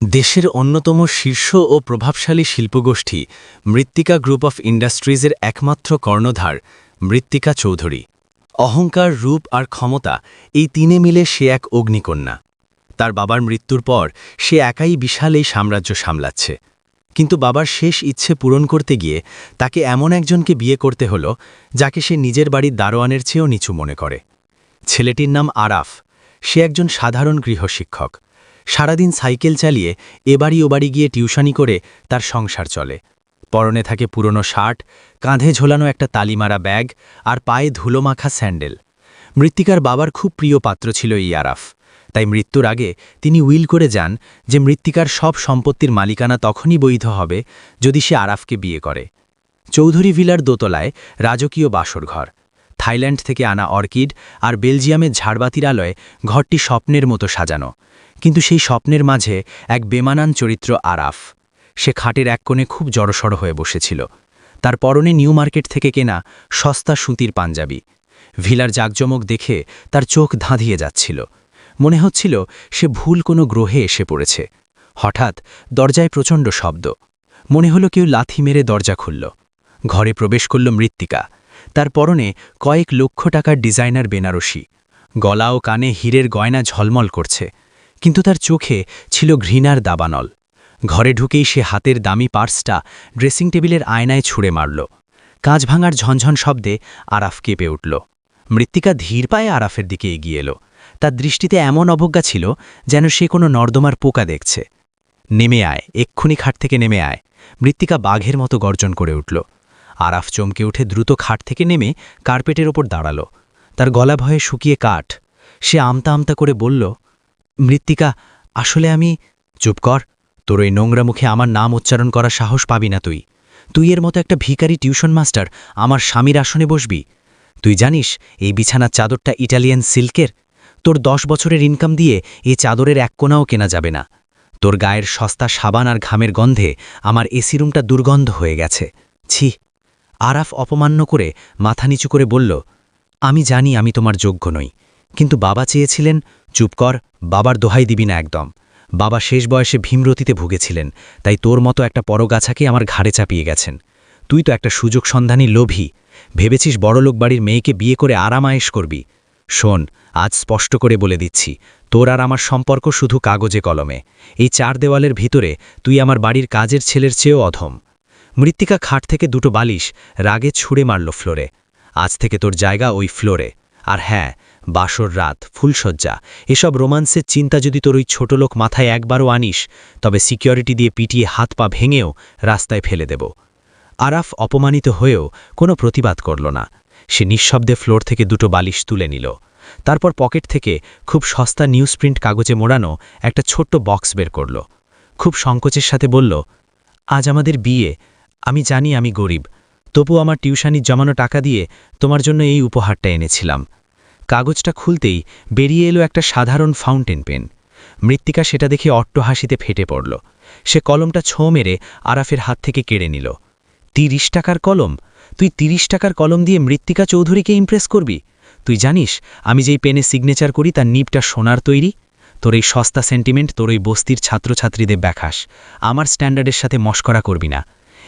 দেশের অন্যতম শীর্ষ ও প্রভাবশালী শিল্পগোষ্ঠী মৃত্তিকা গ্রুপ অফ ইন্ডাস্ট্রিজের একমাত্র কর্ণধার, মৃত্তিকা চৌধুরী। অহংকার, রূপ আর ক্ষমতা এই তিনে মিলে সে এক অগ্নিকন্যা। তার বাবার মৃত্যুর পর সে একাই বিশাল এই সাম্রাজ্য সামলাচ্ছে। কিন্তু বাবার শেষ ইচ্ছে পূরণ করতে গিয়ে তাকে এমন একজনকে বিয়ে করতে হল, যাকে সে নিজের বাড়ির দারোয়ানের চেয়েও নিচু মনে করে। ছেলেটির নাম আরাফ। সে একজন সাধারণ গৃহশিক্ষক। সারাদিন সাইকেল চালিয়ে এবাড়ি ওবাড়ি গিয়ে টিউশনি করে তার সংসার চলে। পরনে থাকে পুরনো শার্ট, কাঁধে ঝোলানো একটা তালিমারা ব্যাগ আর পায়ে ধুলোমাখা স্যান্ডেল। মৃত্তিকার বাবার খুব প্রিয় পাত্র ছিল এই আরাফ। তাই মৃত্যুর আগে তিনি উইল করে যান যে মৃত্তিকার সব সম্পত্তির মালিকানা তখনই বৈধ হবে যদি সে আরাফকে বিয়ে করে। চৌধুরী ভিলার দোতলায় রাজকীয় বাসরঘর। থাইল্যান্ড থেকে আনা অর্কিড আর বেলজিয়ামের ঝাড়বাতির আলয়ে ঘরটি স্বপ্নের মতো সাজানো। কিন্তু সেই স্বপ্নের মাঝে এক বেমানান চরিত্র আরাফ। সে খাটের এক কোণে খুব জড়সড় হয়ে বসেছিল। তার পরনে নিউ মার্কেট থেকে কেনা সস্তা সুতির পাঞ্জাবি। ভিলার জাকজমক দেখে তার চোখ ধাঁধিয়ে যাচ্ছিল। মনে হচ্ছিল সে ভুল কোনো গ্রহে এসে পড়েছে। হঠাৎ দরজায় প্রচণ্ড শব্দ। মনে হলো কেউ লাথি মেরে দরজা খুলল। ঘরে প্রবেশ করল মৃত্তিকা। তার পরনে কয়েক লক্ষ টাকার ডিজাইনার বেনারসি। গলা ও কানে হীরের গয়না ঝলমল করছে। কিন্তু তার চোখে ছিল ঘৃণার দাবানল। ঘরে ঢুকেই সে হাতের দামি পার্সটা ড্রেসিং টেবিলের আয়নায় ছুঁড়ে মারল। কাঁচ ভাঙার ঝনঝন শব্দে আরাফ কেঁপে উঠল। মৃত্তিকা ধীর পায়ে আরাফের দিকে এগিয়ে এলো। তার দৃষ্টিতে এমন অবজ্ঞা ছিল যেন সে কোনো নর্দমার পোকা দেখছে। নেমে আয়, এক্ষুনি খাট থেকে নেমে আয়। মৃত্তিকা বাঘের মতো গর্জন করে উঠল। আরাফ চমকে উঠে দ্রুত খাট থেকে নেমে কার্পেটের ওপর দাঁড়াল। তার গলা ভয়ে শুকিয়ে কাঠ। সে আমতা আমতা করে বলল মৃত্তিকা, আসলে আমি চুপ কর, তোর ওই নোংরা মুখে আমার নাম উচ্চারণ করার সাহস পাবি না তুই। তুই এর মতো একটা ভিখারি টিউশন মাস্টার, আমার স্বামীর আসনে বসবি। তুই জানিস, এই বিছানার চাদরটা ইটালিয়ান সিল্কের? তোর দশ বছরের ইনকাম দিয়ে এই চাদরের এক কোনাও কেনা যাবে না। তোর গায়ের সস্তা সাবান আর ঘামের গন্ধে আমার এসি রুমটা দুর্গন্ধ হয়ে গেছে। ছি। আরাফ অপমান্য করে মাথা নিচু করে বলল, আমি জানি আমি তোমার যোগ্য নই। কিন্তু বাবা চেয়েছিলেন, চুপ কর, বাবার দোহাই দিবি না একদম। বাবা শেষ বয়সে ভীমরতিতে ভুগেছিলেন, তাই তোর মতো একটা পরগাছাকে আমার ঘাড়ে চাপিয়ে গেছেন। তুই তো একটা সুযোগ সন্ধানী লোভী। ভেবেছিস বড়লোক বাড়ির মেয়েকে বিয়ে করে আরামায়েশ করবি। শোন, আজ স্পষ্ট করে বলে দিচ্ছি, তোর আর আমার সম্পর্ক শুধু কাগজে কলমে। এই চার দেওয়ালের ভিতরে তুই আমার বাড়ির কাজের ছেলের চেয়েও অধম। মৃত্তিকা খাট থেকে দুটো বালিশ রাগে ছুঁড়ে মারল ফ্লোরে। আজ থেকে তোর জায়গা ওই ফ্লোরে। আর হ্যাঁ বাসর রাত ফুলসজ্জা এসব রোমান্সের চিন্তা যদি তোর ওই ছোট লোক মাথায় একবারও আনিস, তবে সিকিউরিটি দিয়ে পিটিয়ে হাত পা ভেঙেও রাস্তায় ফেলে দেব। আরাফ অপমানিত হয়েও কোনো প্রতিবাদ করল না। সে নিঃশব্দে ফ্লোর থেকে দুটো বালিশ তুলে নিল। তারপর পকেট থেকে খুব সস্তা নিউজ প্রিন্ট কাগজে মোড়ানো একটা ছোট্ট বক্স বের করল। খুব সংকোচের সাথে বলল, আজ আমাদের বিয়ে, আমি জানি আমি গরিব তবু আমার টিউশানির জমানো টাকা দিয়ে তোমার জন্য এই উপহারটা এনেছিলাম। কাগজটা খুলতেই বেরিয়ে এলো একটা সাধারণ ফাউন্টেন পেন। মৃত্তিকা সেটা দেখে অট্ট হাসিতে ফেটে পড়ল। সে কলমটা ছোঁ মেরে আরাফের হাত থেকে কেড়ে নিল। তিরিশ টাকার কলম? তুই তিরিশ টাকার কলম দিয়ে মৃত্তিকা চৌধুরীকে ইমপ্রেস করবি? তুই জানিস, আমি যেই পেনে সিগনেচার করি তার নিপটা সোনার তৈরি? তোর এই সস্তা সেন্টিমেন্ট তোর এই বস্তির ছাত্রছাত্রীদের ব্যাখাস। আমার স্ট্যান্ডার্ডের সাথে মস্করা করবি না।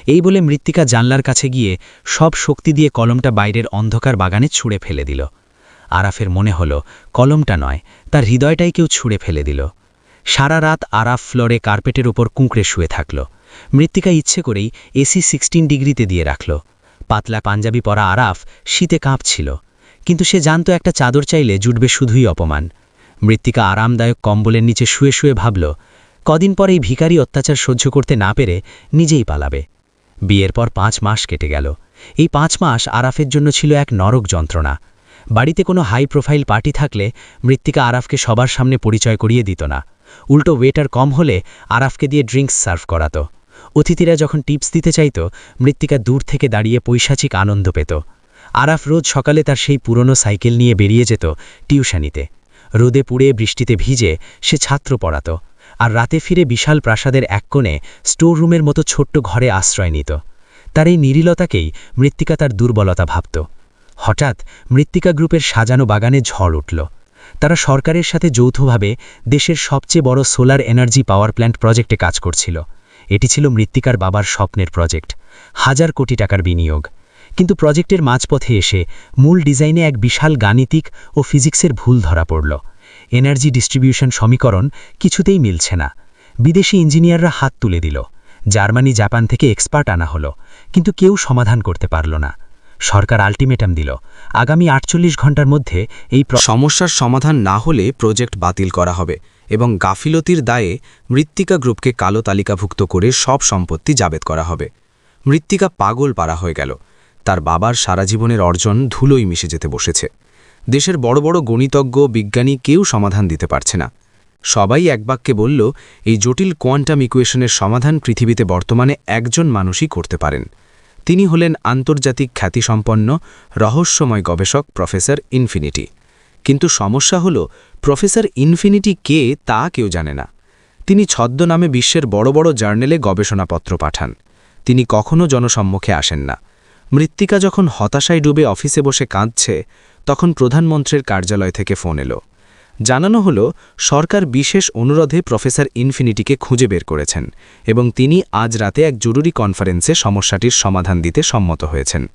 এই বলে মৃত্তিকা জানলার কাছে গিয়ে সব শক্তি দিয়ে কলমটা বাইরের অন্ধকার বাগানে ছুঁড়ে ফেলে দিল। আরাফের মনে হল, কলমটা নয়, তার হৃদয়টাই কেউ ছুঁড়ে ফেলে দিল। সারা রাত আরাফ ফ্লোরে কার্পেটের ওপর কুঁকড়ে শুয়ে থাকল। মৃত্তিকা ইচ্ছে করেই এসি সিক্সটিন ডিগ্রিতে দিয়ে রাখল। পাতলা পাঞ্জাবি পরা আরাফ শীতে কাঁপছিল, কিন্তু সে জানত একটা চাদর চাইলে জুটবে শুধুই অপমান। মৃত্তিকা আরামদায়ক কম্বলের নিচে শুয়ে শুয়ে ভাবল, কদিন পর এই ভিখারি অত্যাচার সহ্য করতে না পেরে নিজেই পালাবে। বিয়ের পর পাঁচ মাস কেটে গেল। এই পাঁচ মাস আরাফের জন্য ছিল এক নরক যন্ত্রণা। বাড়িতে কোনো হাই প্রোফাইল পার্টি থাকলে মৃত্তিকা আরাফকে সবার সামনে পরিচয় করিয়ে দিত না। উল্টো ওয়েটার কম হলে আরাফকে দিয়ে ড্রিঙ্কস সার্ভ করাত। অতিথিরা যখন টিপস দিতে চাইত, মৃত্তিকা দূর থেকে দাঁড়িয়ে পৈশাচিক আনন্দ পেত। আরাফ রোজ সকালে তার সেই পুরনো সাইকেল নিয়ে বেরিয়ে যেত টিউশানিতে। রোদে পুড়ে বৃষ্টিতে ভিজে সে ছাত্র পড়াত আর রাতে ফিরে বিশাল প্রাসাদের এক কোণে স্টোর রুমের মতো ছোট্ট ঘরে আশ্রয় নিত। তার এই নিরিলতাকেই মৃত্তিকা তার দুর্বলতা ভাবত। হঠাৎ মৃত্তিকা গ্রুপের সাজানো বাগানে ঝড় উঠল। তারা সরকারের সাথে যৌথভাবে দেশের সবচেয়ে বড় সোলার এনার্জি পাওয়ার প্ল্যান্ট প্রজেক্টে কাজ করছিল। এটি ছিল মৃত্তিকার বাবার স্বপ্নের প্রজেক্ট, হাজার কোটি টাকার বিনিয়োগ। কিন্তু প্রজেক্টের মাঝপথে এসে মূল ডিজাইনে এক বিশাল গাণিতিক ও ফিজিক্সের ভুল ধরা পড়ল। এনার্জি ডিস্ট্রিবিউশন সমীকরণ কিছুতেই মিলছে না। বিদেশি ইঞ্জিনিয়াররা হাত তুলে দিল। জার্মানি, জাপান থেকে এক্সপার্ট আনা হলো, কিন্তু কেউ সমাধান করতে পারল না। সরকার আলটিমেটাম দিল। আগামী আটচল্লিশ ঘণ্টার মধ্যে এই সমস্যার সমাধান না হলে প্রজেক্ট বাতিল করা হবে এবং গাফিলতির দায়ে মৃত্তিকা গ্রুপকে কালো তালিকাভুক্ত করে সব সম্পত্তি জাবেদ করা হবে। মৃত্তিকা পাগল পারা হয়ে গেল। তার বাবার সারা জীবনের অর্জন ধুলোই মিশে যেতে বসেছে। দেশের বড় বড় গণিতজ্ঞ, বিজ্ঞানী কেউ সমাধান দিতে পারছে না। সবাই এক বাক্যে বলল, এই জটিল কোয়ান্টাম ইকুয়েশনের সমাধান পৃথিবীতে বর্তমানে একজন মানুষই করতে পারেন। তিনি হলেন আন্তর্জাতিক খ্যাতিসম্পন্ন, রহস্যময় গবেষক প্রফেসর ইনফিনিটি। কিন্তু সমস্যা হল, প্রফেসর ইনফিনিটি কে তা কেউ জানে না। তিনি ছদ্মনামে বিশ্বের বড় বড় জার্নেলে গবেষণাপত্র পাঠান। তিনি কখনও জনসম্মুখে আসেন না। মৃত্তিকা যখন হতাশায় ডুবে অফিসে বসে কাঁদছে, তখন প্রধানমন্ত্রীর কার্যালয় থেকে ফোন এলো। জানানো হল, সরকার বিশেষ অনুরোধে প্রফেসর ইনফিনিটিকে খুঁজে বের করেছেন এবং তিনি আজ রাতে এক জরুরি কনফারেন্সে সমস্যাটির সমাধান দিতে সম্মত হয়েছেন।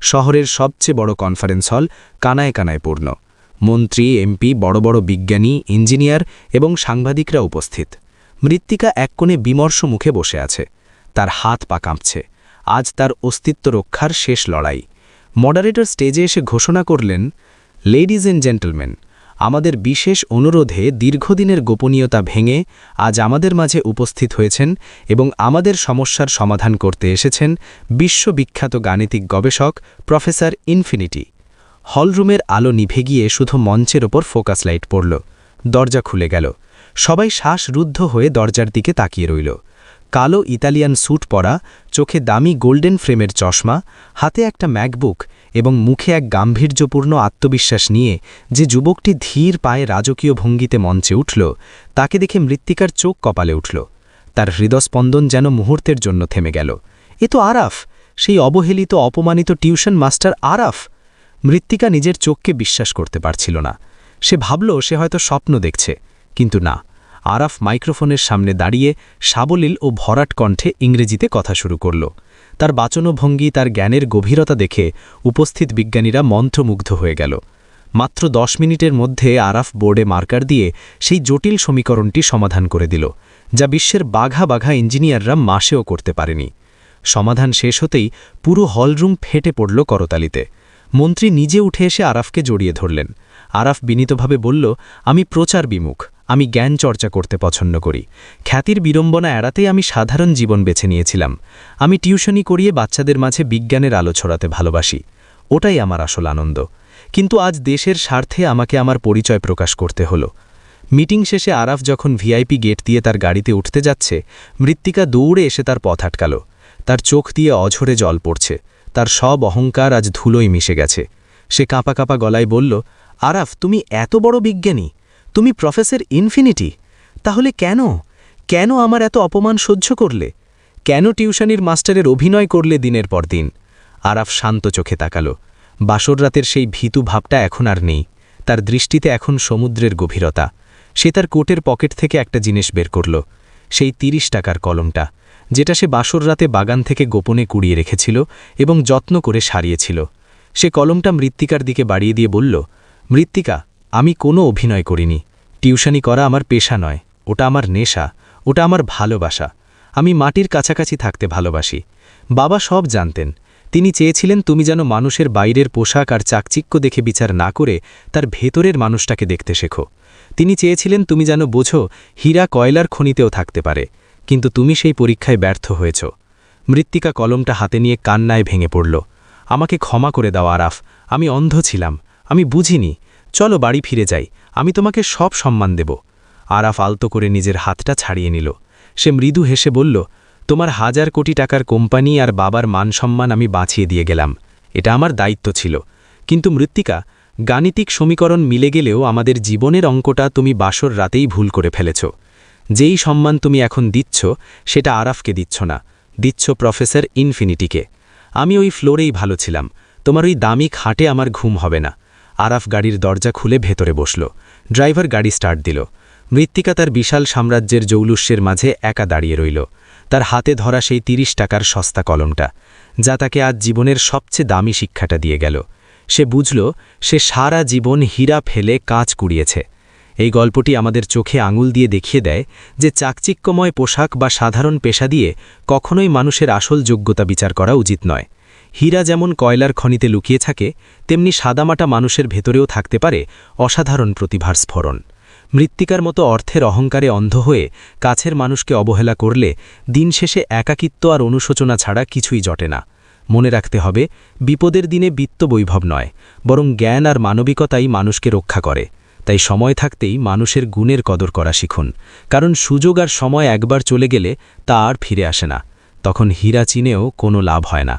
শহরের সবচেয়ে বড় কনফারেন্স হল কানায় কানায় পূর্ণ। মন্ত্রী, এমপি, বড় বড় বিজ্ঞানী, ইঞ্জিনিয়ার এবং সাংবাদিকরা উপস্থিত। মৃত্তিকা এক কোণে বিমর্ষ মুখে বসে আছে। তার হাত পা কাঁপছে। আজ তার অস্তিত্ব রক্ষার শেষ লড়াই। মডারেটর স্টেজে এসে ঘোষণা করলেন লেডিজ এন্ড জেন্টলম্যান আমাদের বিশেষ অনুরোধে দীর্ঘদিনের গোপনীয়তা ভেঙে আজ আমাদের মাঝে উপস্থিত হয়েছেন এবং আমাদের সমস্যার সমাধান করতে এসেছেন বিশ্ববিখ্যাত গাণিতিক গবেষক প্রফেসর ইনফিনিটি। হলরুমের আলো নিভে গিয়ে শুধু মঞ্চের ওপর ফোকাস লাইট পড়ল। দরজা খুলে গেল। সবাই শ্বাসরুদ্ধ হয়ে দরজার দিকে তাকিয়ে রইল। কালো ইতালিয়ান স্যুট পরা, চোখে দামি গোল্ডেন ফ্রেমের চশমা, হাতে একটা ম্যাকবুক এবং মুখে এক গাম্ভীর্যপূর্ণ আত্মবিশ্বাস নিয়ে যে যুবকটি ধীর পায়ে রাজকীয় ভঙ্গিতে মঞ্চে উঠল, তাকে দেখে মৃত্তিকার চোখ কপালে উঠল। তার হৃদস্পন্দন যেন মুহূর্তের জন্য থেমে গেল। এ তো আরাফ! সেই অবহেলিত, অপমানিত টিউশন মাস্টার আরাফ! মৃত্তিকা নিজের চোখকে বিশ্বাস করতে পারছিল না। সে ভাবল, সে হয়তো স্বপ্ন দেখছে, কিন্তু না। আরাফ মাইক্রোফোনের সামনে দাঁড়িয়ে সাবলীল ও ভরাট কণ্ঠে ইংরেজিতে কথা শুরু করল। তার বাচনভঙ্গি, তার জ্ঞানের গভীরতা দেখে উপস্থিত বিজ্ঞানীরা মন্ত্রমুগ্ধ হয়ে গেল। মাত্র দশ মিনিটের মধ্যে আরাফ বোর্ডে মার্কার দিয়ে সেই জটিল সমীকরণটি সমাধান করে দিল, যা বিশ্বের বাঘা বাঘা ইঞ্জিনিয়াররা মাসেও করতে পারেনি। সমাধান শেষ হতেই পুরো হলরুম ফেটে পড়ল করতালিতে। মন্ত্রী নিজে উঠে এসে আরাফকে জড়িয়ে ধরলেন। আরাফ বিনীতভাবে বলল, আমি প্রচার বিমুখ আমি জ্ঞান চর্চা করতে পছন্দ করি। খ্যাতির বিড়ম্বনা এড়াতেই আমি সাধারণ জীবন বেছে নিয়েছিলাম। আমি টিউশনি করিয়ে বাচ্চাদের মাঝে বিজ্ঞানের আলো ছড়াতে ভালোবাসি। ওটাই আমার আসল আনন্দ। কিন্তু আজ দেশের স্বার্থে আমাকে আমার পরিচয় প্রকাশ করতে হলো। মিটিং শেষে আরাফ যখন ভিআইপি গেট দিয়ে তার গাড়িতে উঠতে যাচ্ছে, মৃত্তিকা দৌড়ে এসে তার পথ আটকাল। তার চোখ দিয়ে অঝরে জল পড়ছে। তার সব অহংকার আজ ধুলোই মিশে গেছে। সে কাঁপা কাঁপা গলায় বলল, আরাফ, তুমি এত বড় বিজ্ঞানী। তুমি প্রফেসর ইনফিনিটি? তাহলে কেন? কেন আমার এত অপমান সহ্য করলে? কেন টিউশনির মাস্টারের অভিনয় করলে দিনের পর দিন? আরাফ শান্ত চোখে তাকালো। বাসর রাতের সেই ভীতু ভাবটা এখন আর নেই। তার দৃষ্টিতে এখন সমুদ্রের গভীরতা। সে তার কোটের পকেট থেকে একটা জিনিস বের করল। সেই তিরিশ টাকার কলমটা, যেটা সে বাসর রাতে বাগান থেকে গোপনে কুড়িয়ে রেখেছিল এবং যত্ন করে সারিয়েছিল। সে কলমটা মৃত্তিকার দিকে বাড়িয়ে দিয়ে বলল, মৃত্তিকা আমি কোনো অভিনয় করিনি। টিউশনি করা আমার পেশা নয়। ওটা আমার নেশা। ওটা আমার ভালোবাসা। আমি মাটির কাছাকাছি থাকতে ভালোবাসি। বাবা সব জানতেন। তিনি চেয়েছিলেন তুমি যেন মানুষের বাইরের পোশাক আর চাকচিক্য দেখে বিচার না করে তার ভেতরের মানুষটাকে দেখতে শেখো। তিনি চেয়েছিলেন তুমি যেন বোঝো, হীরা কয়লার খনিতেও থাকতে পারে। কিন্তু তুমি সেই পরীক্ষায় ব্যর্থ হয়েছ। মৃত্তিকা কলমটা হাতে নিয়ে কান্নায় ভেঙে পড়ল। আমাকে ক্ষমা করে দাও, আরাফ। আমি অন্ধ ছিলাম। আমি বুঝিনি। চলো বাড়ি ফিরে যাই, আমি তোমাকে সব সম্মান দেব। আরাফ আলতো করে নিজের হাতটা ছাড়িয়ে নিল। সে মৃদু হেসে বলল, তোমার হাজার কোটি টাকার কোম্পানি আর বাবার মান সম্মান আমি বাঁচিয়ে দিয়ে গেলাম। এটা আমার দায়িত্ব ছিল। কিন্তু মৃত্তিকা, গাণিতিক সমীকরণ মিলে গেলেও আমাদের জীবনের অঙ্কটা তুমি বাসর রাতেই ভুল করে ফেলেছ। যেই সম্মান তুমি এখন দিচ্ছ, সেটা আরাফকে দিচ্ছ না। দিচ্ছ প্রফেসর ইনফিনিটিকে। আমি ওই ফ্লোরেই ভালো ছিলাম। তোমার ওই দামি খাটে আমার ঘুম হবে না। আরাফ গাড়ির দরজা খুলে ভেতরে বসল। ড্রাইভার গাড়ি স্টার্ট দিল। মৃত্তিকা তার বিশাল সাম্রাজ্যের জৌলুস্যের মাঝে একা দাঁড়িয়ে রইল। তার হাতে ধরা সেই তিরিশ টাকার সস্তা কলমটা, যা তাকে আজ জীবনের সবচেয়ে দামি শিক্ষাটা দিয়ে গেল। সে বুঝল, সে সারা জীবন হীরা ফেলে কাঁচ কুড়িয়েছে। এই গল্পটি আমাদের চোখে আঙুল দিয়ে দেখিয়ে দেয় যে চাকচিক্যময় পোশাক বা সাধারণ পেশা দিয়ে কখনোই মানুষের আসল যোগ্যতা বিচার করা উচিত নয়। হীরা যেমন কয়লার খনিতে লুকিয়ে থাকে, তেমনি সাদামাটা মানুষের ভেতরেও থাকতে পারে অসাধারণ প্রতিভার স্ফোরণ। মৃত্তিকার মতো অর্থের অহংকারে অন্ধ হয়ে কাছের মানুষকে অবহেলা করলে দিন শেষে একাকিত্ব আর অনুশোচনা ছাড়া কিছুই জটে না। মনে রাখতে হবে, বিপদের দিনে বিত্ত বৈভব নয়, বরং জ্ঞান আর মানবিকতাই মানুষকে রক্ষা করে। তাই সময় থাকতেই মানুষের গুণের কদর করা শিখুন, কারণ সুযোগ আর সময় একবার চলে গেলে তা আর ফিরে আসে না। তখন হীরা চিনেও কোনো লাভ হয় না।